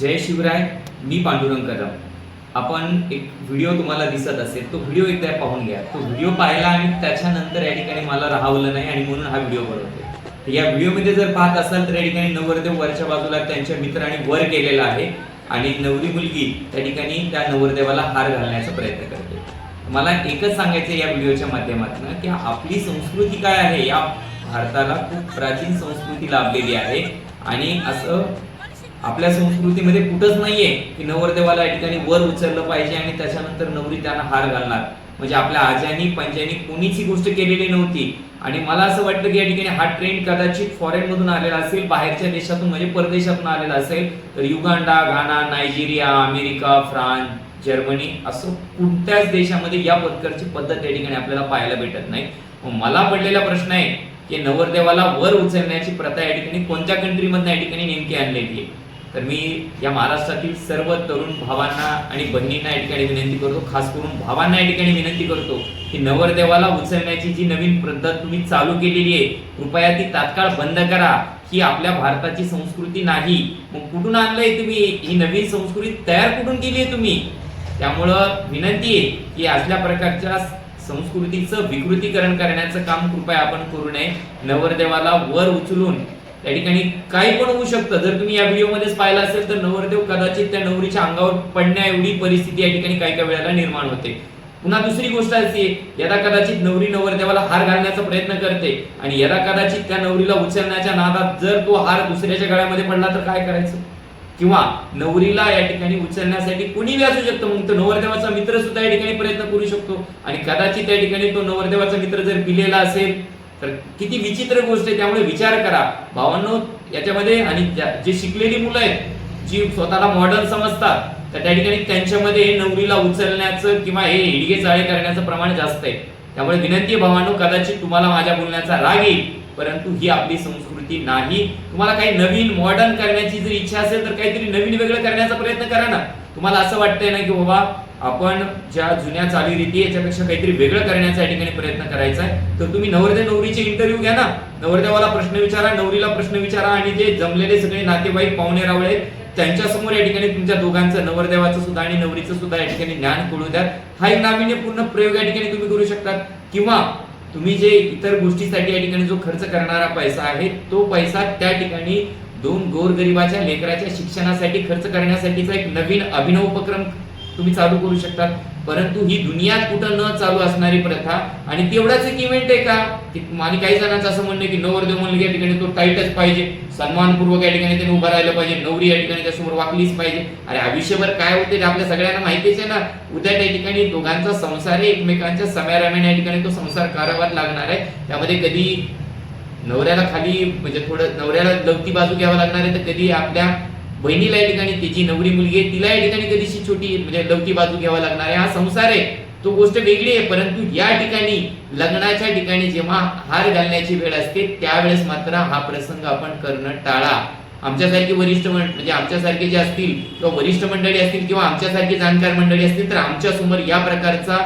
जय शिवराय मी पांडुरंग कदम आपण एक व्हिडिओ तुम्हाला दिसत असेल तो व्हिडिओ एकदा पाहून घ्या. तो व्हिडिओ पाहिला आणि त्याच्यानंतर या ठिकाणी मला राहवलं नाही आणि म्हणून हा व्हिडिओ बनवतो या व्हिडिओमध्ये जर पाहत असाल तर या ठिकाणी नवरदेव वरच्या बाजूला त्यांच्या मित्रांनी वर केलेला आहे आणि नवरी मुलगी त्या ठिकाणी त्या नवरदेवाला हार घालण्याचा प्रयत्न करते. मला एकच सांगायचं या व्हिडिओच्या माध्यमातून की आपली संस्कृती काय आहे? या भारताला खूप प्राचीन संस्कृती लाभलेली आहे आणि असं आपल्या संस्कृतीमध्ये कुठंच नाहीये की नवरदेवाला या ठिकाणी वर उचललं पाहिजे आणि त्याच्यानंतर नवरी त्यांना हार घालणार. म्हणजे आपल्या आज्यांनी पंजांनी कोणीच ही गोष्ट केलेली नव्हती. आणि मला असं वाटतं की या ठिकाणी हा ट्रेंड कदाचित फॉरेन मधून आलेला असेल बाहेरच्या देशातून म्हणजे परदेशातून आलेला असेल तर Uganda Ghana Nigeria America France Germany असं कोणत्याच देशामध्ये या पदकरची पद्धत या ठिकाणी आपल्याला पाहायला भेटत नाही. मला पडलेला प्रश्न आहे की नवरदेवाला वर उचलण्याची प्रथा या ठिकाणी कोणत्या कंट्रीमधनं या ठिकाणी नेमकी आणलेली आहे? तर मी या महाराष्ट्रातील सर्व तरुण भावांना आणि बहिणींना या ठिकाणी विनंती करतो खास करून भावांना या ठिकाणी विनंती करतो की नवरदेवाला उचलण्याची जी नवीन पद्धत तुम्ही चालू केलेली आहे कृपया ती तात्काळ बंद करा. ही आपल्या भारताची संस्कृती नाही. मग कुठून आणलंय तुम्ही? ही नवीन संस्कृती तयार कुठून केली आहे तुम्ही? त्यामुळं विनंती आहे की असल्या प्रकारच्या संस्कृतीचं विकृतीकरण करण्याचं काम कृपया आपण करू नये. नवरदेवाला वर उचलून त्या ठिकाणी काही पण होऊ शकतं. जर तुम्ही या व्हिडिओमध्येच पाहिलं असेल तर नवरदेव कदाचित त्या नवरीच्या अंगावर पडण्या एवढी परिस्थिती या ठिकाणी काही काही वेळेला निर्माण होते. पुन्हा दुसरी गोष्ट अशी आहे, यदा कदाचित नवरी नवरदेवाला हार घालण्याचा प्रयत्न करते आणि यदा कदाचित त्या नवरीला उचलण्याच्या नादात जर तो हार दुसऱ्याच्या गळ्यामध्ये पडला तर काय करायचं? किंवा नवरीला या ठिकाणी उचलण्यासाठी कोणी असू शकतं मग तो नवरदेवाचा मित्र सुद्धा या ठिकाणी प्रयत्न करू शकतो. आणि कदाचित त्या ठिकाणी तो नवरदेवाचा मित्र जर पिलेला असेल तर किती विचित्र गोष्ट आहे त्यामुळे विचार करा. भावांनो याच्यामध्ये आणि जे शिकलेली मुलं आहेत जी स्वतःला मॉडर्न समजतात तर त्या ठिकाणी त्यांच्यामध्ये नवरीला उचलण्याचं किंवा हे हिडगे चाळे करण्याचं प्रमाण जास्त आहे. त्यामुळे विनंती आहे भावांनो कदाचित तुम्हाला माझ्या बोलण्याचा राग येईल परंतु ही आपली संस्कृती नाही. तुम्हाला काही नवीन मॉडर्न करण्याची जर इच्छा असेल तर काहीतरी नवीन वेगळं करण्याचा प्रयत्न करा ना. तुम्हाला असं वाटतंय ना की बाबा आपण ज्या जुन्या चालीरीती याच्यापेक्षा काहीतरी वेगळं करण्याचा या ठिकाणी प्रयत्न करायचा आहे. तर तुम्ही नवरदेव नवरीचे इंटरव्ह्यू घ्या ना. नवरदेवाला प्रश्न विचारा नवरीला प्रश्न विचारा आणि जे जमलेले सगळे नातेवाईक पाहुणे रावळे त्यांच्यासमोर त्यांच्यासमोर या ठिकाणी तुमच्या दोघांचं नवरदेवाचं सुद्धा आणि नवरीचं सुद्धा या ठिकाणी ज्ञान कळू द्या. हा एक नाविन्यपूर्ण प्रयोग या ठिकाणी तुम्ही करू शकतात. किंवा तुम्ही जे इतर गोष्टीसाठी या ठिकाणी जो खर्च करणारा पैसा आहे तो पैसा त्या ठिकाणी दोन गोरगरिबाच्या लेकराच्या शिक्षणासाठी खर्च करण्यासाठीचा एक नवीन अभिनव उपक्रम तुम्ही चालू करू शकता परंतु ही दुनियात कुठं न चालू असणारी प्रथा आणि तेवढाच एक इव्हेंट आहे का? आणि काही जणांचं असं म्हणणं की नवरदेव मुलगी या ठिकाणी तो टाईटच पाहिजे. सन्मानपूर्वक या ठिकाणी त्याने उभं राहिलं पाहिजे. नवरी या ठिकाणी त्यासमोर वाकलीच पाहिजे. अरे आयुष्यभर काय होते ते आपल्या सगळ्यांना माहितीच आहे ना. उद्या त्या ठिकाणी दोघांचा संसार आहे एकमेकांच्या समयाराम्याने या ठिकाणी तो संसार करावाच लागणार आहे. त्यामध्ये कधी नवऱ्याला खाली म्हणजे थोडं नवऱ्याला लवती बाजू घ्यावं लागणार आहे तर कधी आपल्या बहिणीला या ठिकाणी तिची नवरी मुलगी आहे तिला या ठिकाणी कधीशी छोटी म्हणजे लवती बाजू घ्यावा लागणार आहे? हा संसार आहे. तो गोष्ट वेगळी आहे परंतु या ठिकाणी लग्नाच्या ठिकाणी जेव्हा हार घालण्याची वेळ असते त्यावेळेस मात्र हा प्रसंग आपण करणं टाळा. आमच्यासारखे वरिष्ठ म्हणजे आमच्यासारखे जे असतील किंवा वरिष्ठ मंडळी असतील किंवा आमच्यासारखे जाणकार मंडळी असतील तर आमच्यासमोर या प्रकारचा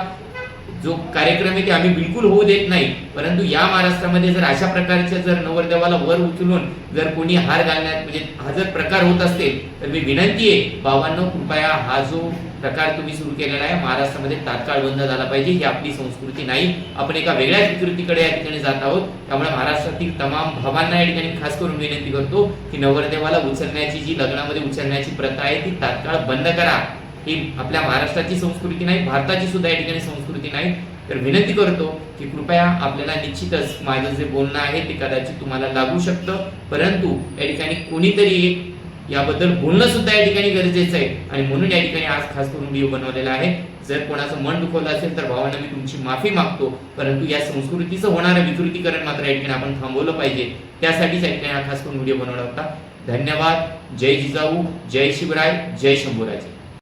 जो कार्यक्रम आहे ते आम्ही बिलकुल होऊ देत नाही. परंतु या महाराष्ट्रामध्ये जर अशा प्रकारच्या जर नवरदेवाला वर उचलून जर कोणी हार घालण्यात म्हणजे हा जर प्रकार होत असेल तर मी विनंती आहे बाबांनो कृपया हा जो प्रकार तुम्ही सुरू केलेला आहे महाराष्ट्रामध्ये तात्काळ बंद झाला पाहिजे ही आपली संस्कृती नाही. आपण एका वेगळ्या विकृतीकडे या ठिकाणी जात आहोत. त्यामुळे महाराष्ट्रातील तमाम भावांना या ठिकाणी खास करून विनंती करतो की नवरदेवाला उचलण्याची जी लग्नामध्ये उचलण्याची प्रथा आहे ती तात्काळ बंद करा. ही आपल्या महाराष्ट्राची संस्कृती नाही भारताची सुद्धा या ठिकाणी संस्कृती नाही. तर विनंती करतो की कृपया आपल्याला निश्चितच माझं जे बोलणं आहे ते कदाचित तुम्हाला लागू शकतं. परंतु या ठिकाणी कोणीतरी एक याबद्दल बोलणं सुद्धा या ठिकाणी गरजेचं आहे. आणि म्हणून या ठिकाणी आज खास करून व्हिडिओ बनवलेला आहे. जर कोणाचं मन दुखवलं असेल तर भावांना मी तुमची माफी मागतो. परंतु या संस्कृतीचं होणारं विकृतीकरण मात्र या ठिकाणी आपण थांबवलं पाहिजे. त्यासाठीच या ठिकाणी हा खास करून व्हिडिओ बनवला होता. धन्यवाद. जय जिजाऊ. जय शिवराय. जय शंभूराजे.